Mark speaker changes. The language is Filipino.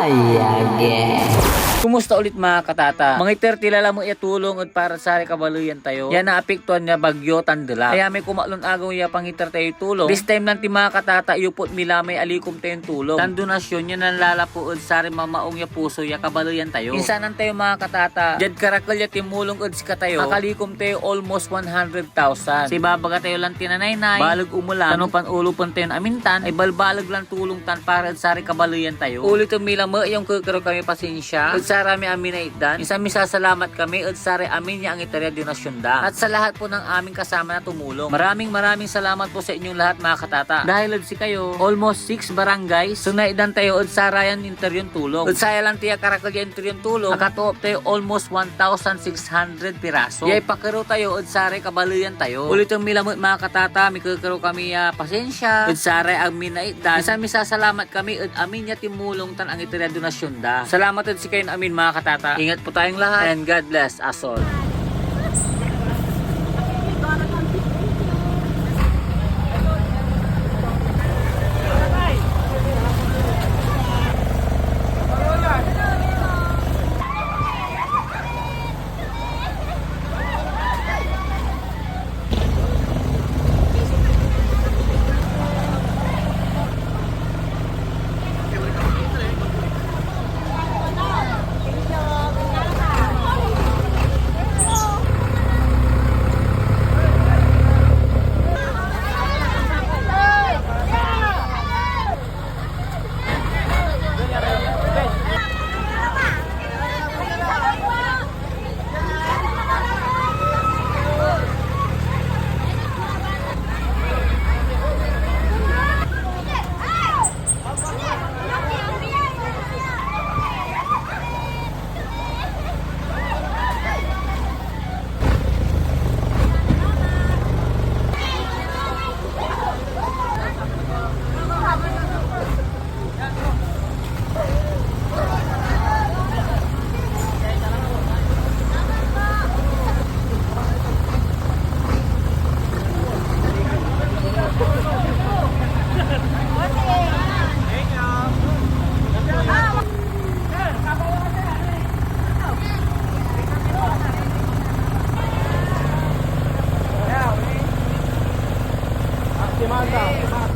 Speaker 1: 诶呀耶
Speaker 2: Kumusta ulit mga katata? Mga 30 lala mo itulong at para sa kabaluyan tayo. Yan na apektuhan niya bagyo tandela. Kaya may kumaklon agaw ya pangitar tayo tulong. This time lang ti mga katata yupot mila may alikom tayong tulong. Tan donasyon yan ang lalapuod sa mamaong ya puso ya kabaluyan tayo. Insanan tayo mga katata. Jad karakal ya timulong ud si katayo. Akalikom tayo almost 100,000. Si babaga tayo lang tinanaynay. Balag umulan. Tanong pan ulo pan tayo amintan. Ay balbalag lang tulong tan para sa kabaluyan tayo. Ulit mila mo yung kukuro kami pasensya. At sa rami amin na idan. Isa mi sasalamat kami at sa rin amin niya ang itarya donasyon da. At sa lahat po ng aming kasama na tumulong. Maraming maraming salamat po sa inyong lahat mga katata. Dahil si kayo, almost 6 barangays. So naidan tayo at sa rayan interyon tulong. At saya lang tiya karakal yung interyon tulong. Nakatuop tayo almost 1,600 piraso. Yay pakaro tayo at sa rin kabaluyan tayo. Ulit yung milamot mga katata. May kukuro kami ah, pasensya. At sa rin ang minaidan. Isa mi sasalamat kami at amin niya timulong tan ang itarya donasyon da. Salamat at si kayo amin mga katata. Ingat po tayong lahat and God bless us all. 감.